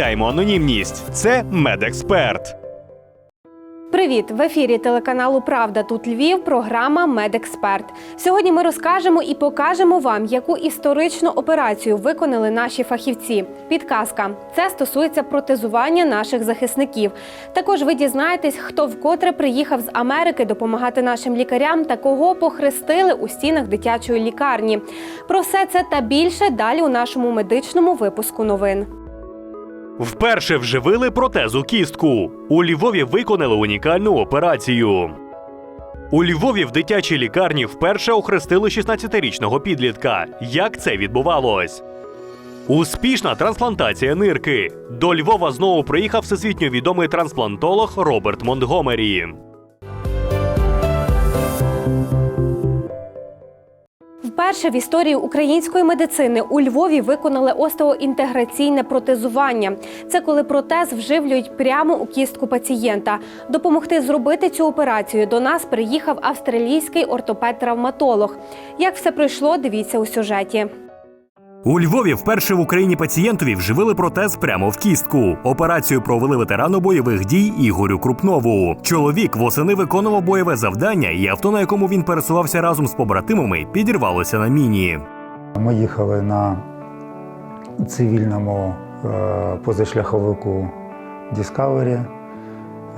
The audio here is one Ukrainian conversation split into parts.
анонімність. Це медексперт. Привіт! В ефірі телеканалу Правда тут Львів. Програма Медексперт. Сьогодні ми розкажемо і покажемо вам, яку історичну операцію виконали наші фахівці. Підказка це стосується протезування наших захисників. Також ви дізнаєтесь, хто вкотре приїхав з Америки допомагати нашим лікарям та кого похрестили у стінах дитячої лікарні. Про все це та більше далі у нашому медичному випуску новин. Вперше вживили протезу кістку. У Львові виконали унікальну операцію. У Львові в дитячій лікарні вперше охрестили 16-річного підлітка. Як це відбувалось? Успішна трансплантація нирки. До Львова знову приїхав всесвітньо відомий трансплантолог Роберт Монтгомері. Вперше в історії української медицини у Львові виконали остеоінтеграційне протезування. Це коли протез вживлюють прямо у кістку пацієнта. Допомогти зробити цю операцію до нас приїхав австралійський ортопед-травматолог. Як все пройшло, дивіться у сюжеті. У Львові вперше в Україні пацієнтові вживили протез прямо в кістку. Операцію провели ветерану бойових дій Ігорю Крупнову. Чоловік восени виконував бойове завдання, і авто, на якому він пересувався разом з побратимами, підірвалося на міні. Ми їхали на цивільному е, позашляховику Discovery.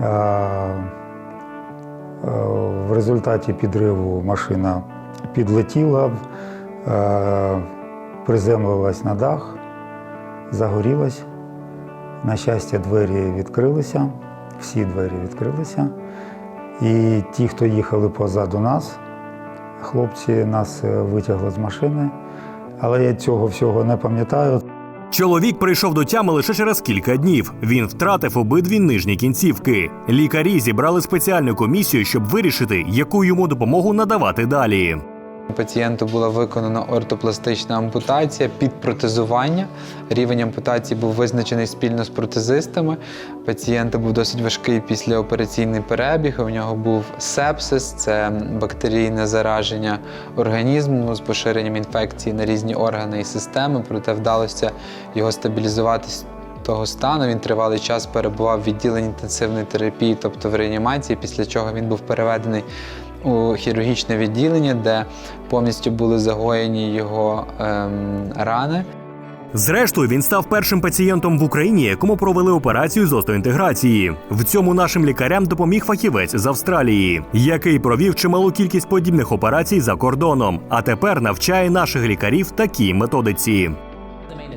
Е, е, В результаті підриву машина підлетіла, е, приземлилась на дах, загорілась. На щастя, двері відкрилися, всі двері відкрилися. І ті, хто їхали позаду нас, хлопці нас е, витягли з машини, але я цього всього не пам'ятаю. Чоловік прийшов до тями лише через кілька днів. Він втратив обидві нижні кінцівки. Лікарі зібрали спеціальну комісію, щоб вирішити, яку йому допомогу надавати далі. Пацієнту була виконана ортопластична ампутація під протезування. Рівень ампутації був визначений спільно з протезистами. Пацієнта був досить важкий післяопераційний перебіг. У нього був сепсис, це бактерійне зараження організму з поширенням інфекції на різні органи і системи. Проте вдалося його стабілізувати з того стану. Він тривалий час перебував в відділенні інтенсивної терапії, тобто в реанімації, після чого він був переведений у хірургічне відділення, де повністю були загоєні його ем, рани. Зрештою, він став першим пацієнтом в Україні, якому провели операцію з остеоінтеграції. В цьому нашим лікарям допоміг фахівець з Австралії, який провів чималу кількість подібних операцій за кордоном, а тепер навчає наших лікарів такій методиці.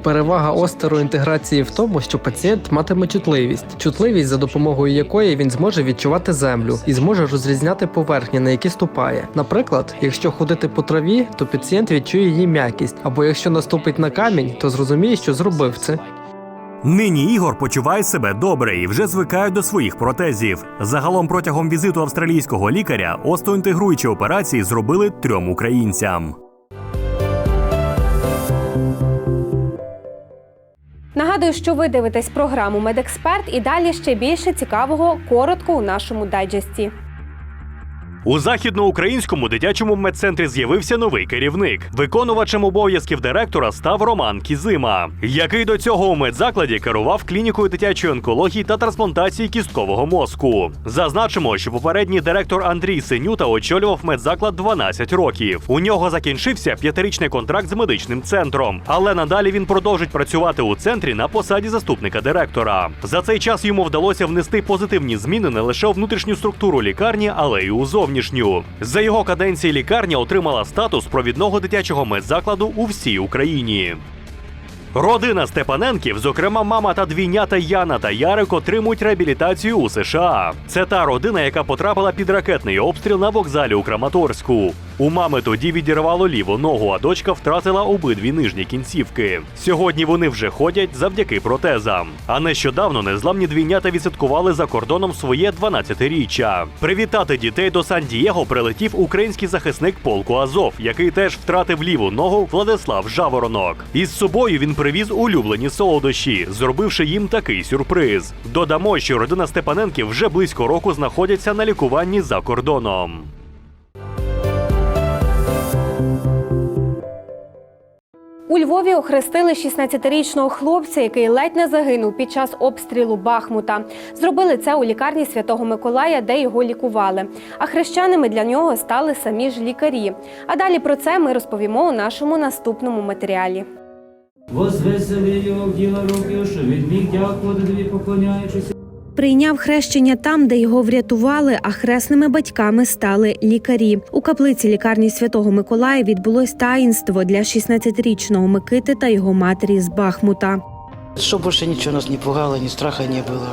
Перевага остероінтеграції в тому, що пацієнт матиме чутливість, чутливість, за допомогою якої він зможе відчувати землю і зможе розрізняти поверхні, на які ступає. Наприклад, якщо ходити по траві, то пацієнт відчує її м'якість, або якщо наступить на камінь, то зрозуміє, що зробив це. Нині Ігор почуває себе добре і вже звикає до своїх протезів. Загалом протягом візиту австралійського лікаря остеоінтегруючі операції зробили трьом українцям. Нагадую, що ви дивитесь програму Медексперт і далі ще більше цікавого коротко у нашому дайджесті. У західноукраїнському дитячому медцентрі з'явився новий керівник. Виконувачем обов'язків директора став Роман Кізима, який до цього у медзакладі керував клінікою дитячої онкології та трансплантації кісткового мозку. Зазначимо, що попередній директор Андрій Синюта очолював медзаклад 12 років. У нього закінчився п'ятирічний контракт з медичним центром, але надалі він продовжить працювати у центрі на посаді заступника директора. За цей час йому вдалося внести позитивні зміни не лише у внутрішню структуру лікарні, але й у зовнішню. За його каденції лікарня отримала статус провідного дитячого медзакладу у всій Україні. Родина Степаненків, зокрема мама та двійнята Яна та Ярик, отримують реабілітацію у США. Це та родина, яка потрапила під ракетний обстріл на вокзалі у Краматорську. У мами тоді відірвало ліву ногу, а дочка втратила обидві нижні кінцівки. Сьогодні вони вже ходять завдяки протезам. А нещодавно незламні двійнята відсвяткували за кордоном своє 12-річчя. Привітати дітей до Сан-Дієго прилетів український захисник полку Азов, який теж втратив ліву ногу Владислав Жаворонок. Із собою він привіз улюблені солодощі, зробивши їм такий сюрприз. Додамо, що родина Степаненків вже близько року знаходиться на лікуванні за кордоном. У Львові охрестили 16-річного хлопця, який ледь не загинув під час обстрілу Бахмута. Зробили це у лікарні Святого Миколая, де його лікували. А хрещаними для нього стали самі ж лікарі. А далі про це ми розповімо у нашому наступному матеріалі. Возвесели його діла руки, що відміг дякувати тобі, поклоняючись Прийняв хрещення там, де його врятували, а хресними батьками стали лікарі. У каплиці лікарні Святого Миколая відбулось таїнство для 16-річного Микити та його матері з Бахмута. Чтобы больше ничего нас не пугало, ни страха не было.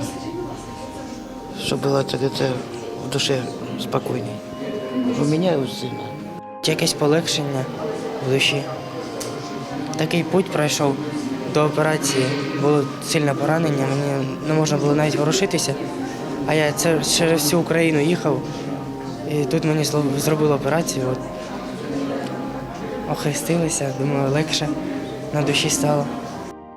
Чтобы было это где-то в душе спокойней. У меня и у сына. якесь полегшення в душі. Такий путь пройшов до операції. Було сильне поранення, мені не можна було навіть ворушитися. А я це через всю Україну їхав. І тут мені зробили операцію. От. Охрестилися, думаю, легше на душі стало.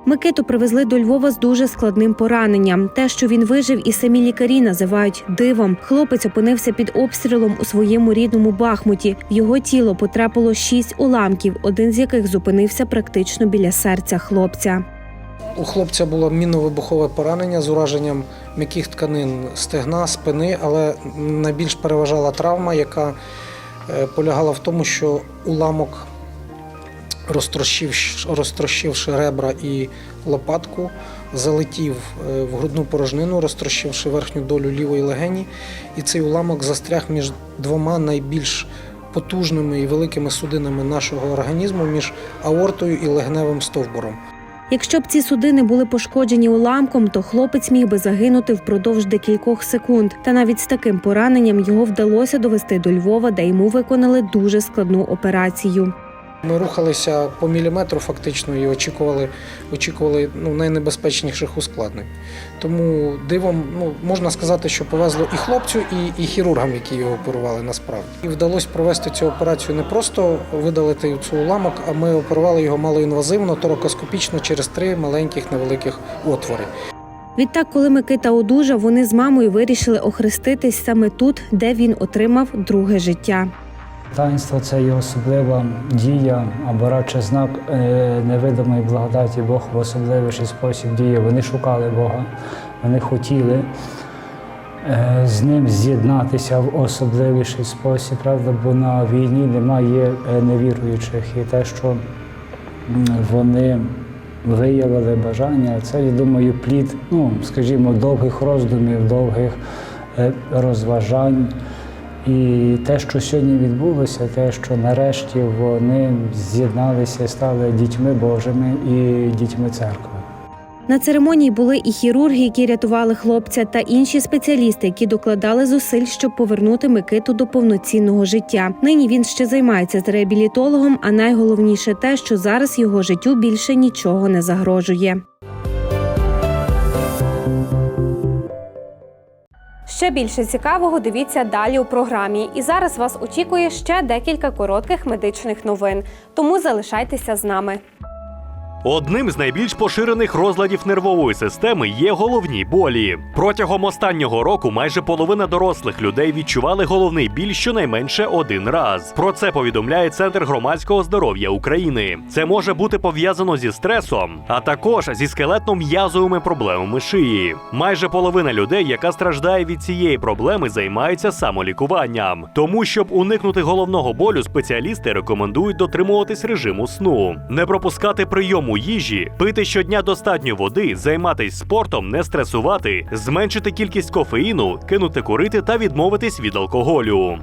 Микиту привезли до Львова з дуже складним пораненням. Те, що він вижив, і самі лікарі називають дивом. Хлопець опинився під обстрілом у своєму рідному Бахмуті. Його тіло потрапило шість уламків, один з яких зупинився практично біля серця хлопця. У хлопця було мінно-вибухове поранення з ураженням м'яких тканин стегна, спини, але найбільш переважала травма, яка е, полягала в тому, що уламок, розтрощивши, розтрощивши ребра і лопатку, залетів е, в грудну порожнину, розтрощивши верхню долю лівої легені, і цей уламок застряг між двома найбільш потужними і великими судинами нашого організму між аортою і легневим стовбуром. Якщо б ці судини були пошкоджені уламком, то хлопець міг би загинути впродовж декількох секунд. Та навіть з таким пораненням його вдалося довести до Львова, де йому виконали дуже складну операцію. Ми рухалися по міліметру фактично і очікували, очікували ну, найнебезпечніших ускладнень. Тому дивом ну, можна сказати, що повезло і хлопцю, і, і хірургам, які його оперували насправді. І вдалося провести цю операцію не просто видалити цю уламок, а ми оперували його малоінвазивно, торакоскопічно через три маленьких невеликих отвори. Відтак, коли Микита одужав, вони з мамою вирішили охреститись саме тут, де він отримав друге життя. Таїнство це є особлива дія або радше знак е, невидимої благодаті. Бог в особливіший спосіб діє. Вони шукали Бога, вони хотіли е, з ним з'єднатися в особливіший спосіб, правда, бо на війні немає е, невіруючих. І те, що вони виявили бажання, це, я думаю, плід, ну, скажімо, довгих роздумів, довгих розважань. І те, що сьогодні відбулося, те, що нарешті вони з'єдналися, стали дітьми Божими і дітьми церкви. На церемонії були і хірурги, які рятували хлопця, та інші спеціалісти, які докладали зусиль, щоб повернути Микиту до повноцінного життя. Нині він ще займається з реабілітологом, а найголовніше те, що зараз його життю більше нічого не загрожує. Ще більше цікавого дивіться далі у програмі. І зараз вас очікує ще декілька коротких медичних новин. Тому залишайтеся з нами. Одним з найбільш поширених розладів нервової системи є головні болі. Протягом останнього року майже половина дорослих людей відчували головний біль щонайменше один раз. Про це повідомляє Центр громадського здоров'я України. Це може бути пов'язано зі стресом, а також зі скелетно-м'язовими проблемами шиї. Майже половина людей, яка страждає від цієї проблеми, займається самолікуванням. Тому, щоб уникнути головного болю, спеціалісти рекомендують дотримуватись режиму сну, не пропускати прийому їжі, пити щодня достатньо води, займатись спортом, не стресувати, зменшити кількість кофеїну, кинути курити та відмовитись від алкоголю.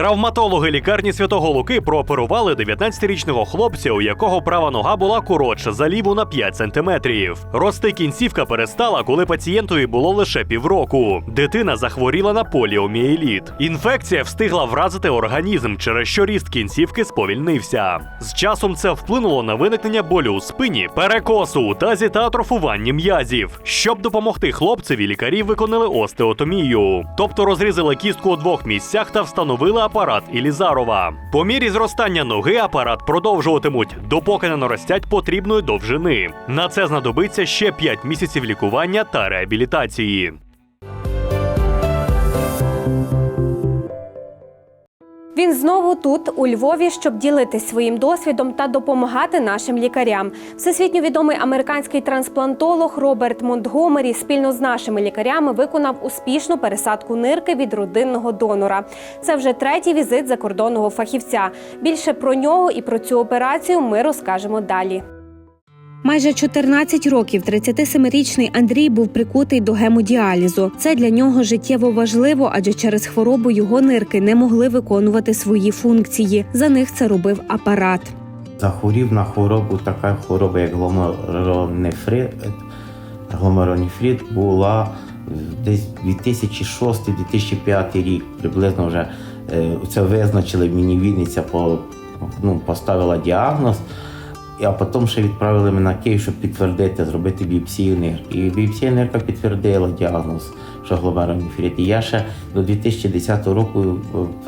Травматологи лікарні Святого Луки прооперували 19-річного хлопця, у якого права нога була коротша за ліву на 5 сантиметрів. Рости кінцівка перестала, коли пацієнтові було лише півроку. Дитина захворіла на поліомієліт. Інфекція встигла вразити організм, через що ріст кінцівки сповільнився. З часом це вплинуло на виникнення болю у спині, перекосу у тазі та атрофування м'язів. Щоб допомогти хлопцеві, лікарі виконали остеотомію, тобто розрізали кістку у двох місцях та встановили апарат Ілізарова. По мірі зростання ноги апарат продовжуватимуть, допоки не наростять потрібної довжини. На це знадобиться ще 5 місяців лікування та реабілітації. Він знову тут, у Львові, щоб ділитись своїм досвідом та допомагати нашим лікарям. Всесвітньо відомий американський трансплантолог Роберт Монтгомері спільно з нашими лікарями виконав успішну пересадку нирки від родинного донора. Це вже третій візит закордонного фахівця. Більше про нього і про цю операцію ми розкажемо далі. Майже 14 років 37-річний Андрій був прикутий до гемодіалізу. Це для нього життєво важливо, адже через хворобу його нирки не могли виконувати свої функції. За них це робив апарат. Захворів на хворобу, така хвороба, як гломеронефрит. Гломеронефрит була десь 2006-2005 рік. Приблизно вже е, це визначили мені Вінниця, по, ну, поставила діагноз. А потім ще відправили мене на Київ, щоб підтвердити, зробити біопсію нирки. І біопсія нирка підтвердила діагноз, що гломеронефрит. І я ще до 2010 року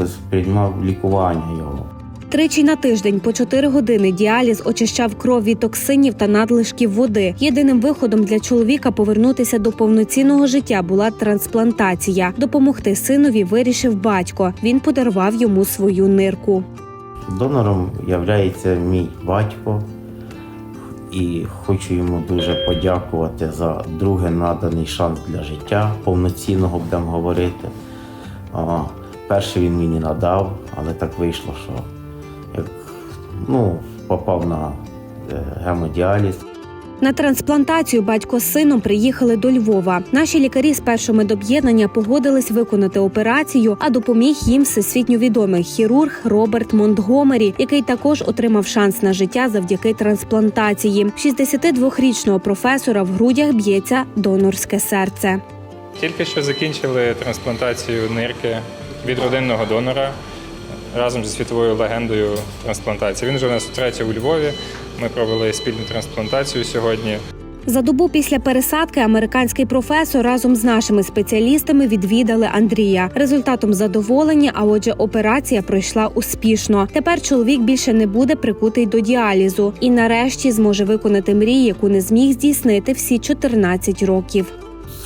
е, приймав лікування його. Тричі на тиждень по 4 години діаліз очищав кров від токсинів та надлишків води. Єдиним виходом для чоловіка повернутися до повноцінного життя була трансплантація. Допомогти синові вирішив батько. Він подарував йому свою нирку. Донором є мій батько, і хочу йому дуже подякувати за другий наданий шанс для життя. Повноцінного будемо говорити. Перший він мені надав, але так вийшло, що як ну, попав на е, гемодіаліз. На трансплантацію батько з сином приїхали до Львова. Наші лікарі з першого медоб'єднання погодились виконати операцію, а допоміг їм всесвітньо відомий хірург Роберт Монтгомері, який також отримав шанс на життя завдяки трансплантації. 62-річного професора в грудях б'ється донорське серце. Тільки що закінчили трансплантацію нирки від родинного донора разом зі світовою легендою трансплантації. Він вже у нас втретє у Львові. Ми провели спільну трансплантацію сьогодні. За добу після пересадки американський професор разом з нашими спеціалістами відвідали Андрія. Результатом задоволення, а отже, операція пройшла успішно. Тепер чоловік більше не буде прикутий до діалізу і нарешті зможе виконати мрію, яку не зміг здійснити всі 14 років.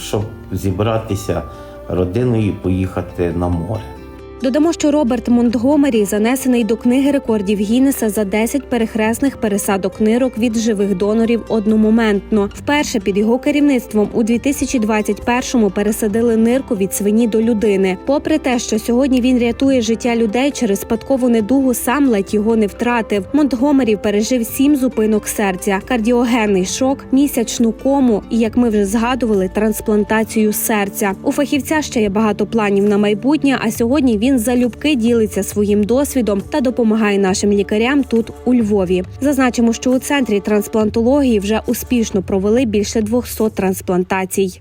щоб зібратися родиною і поїхати на море. Додамо, що Роберт Монтгомері занесений до книги рекордів Гіннеса за 10 перехресних пересадок нирок від живих донорів одномоментно. Вперше під його керівництвом у 2021-му пересадили нирку від свині до людини. Попри те, що сьогодні він рятує життя людей через спадкову недугу, сам ледь його не втратив. Монтгомері пережив сім зупинок серця, кардіогенний шок, місячну кому і, як ми вже згадували, трансплантацію серця. У фахівця ще є багато планів на майбутнє. А сьогодні він залюбки ділиться своїм досвідом та допомагає нашим лікарям тут у Львові. Зазначимо, що у центрі трансплантології вже успішно провели більше 200 трансплантацій.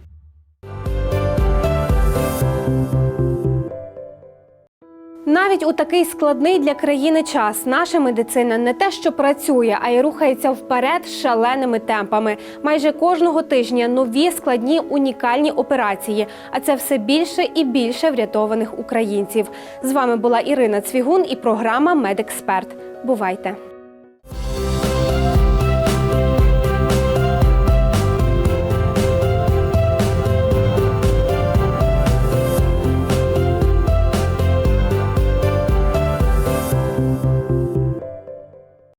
Навіть у такий складний для країни час наша медицина не те, що працює, а й рухається вперед шаленими темпами. Майже кожного тижня нові складні унікальні операції. А це все більше і більше врятованих українців. З вами була Ірина Цвігун і програма Медексперт. Бувайте.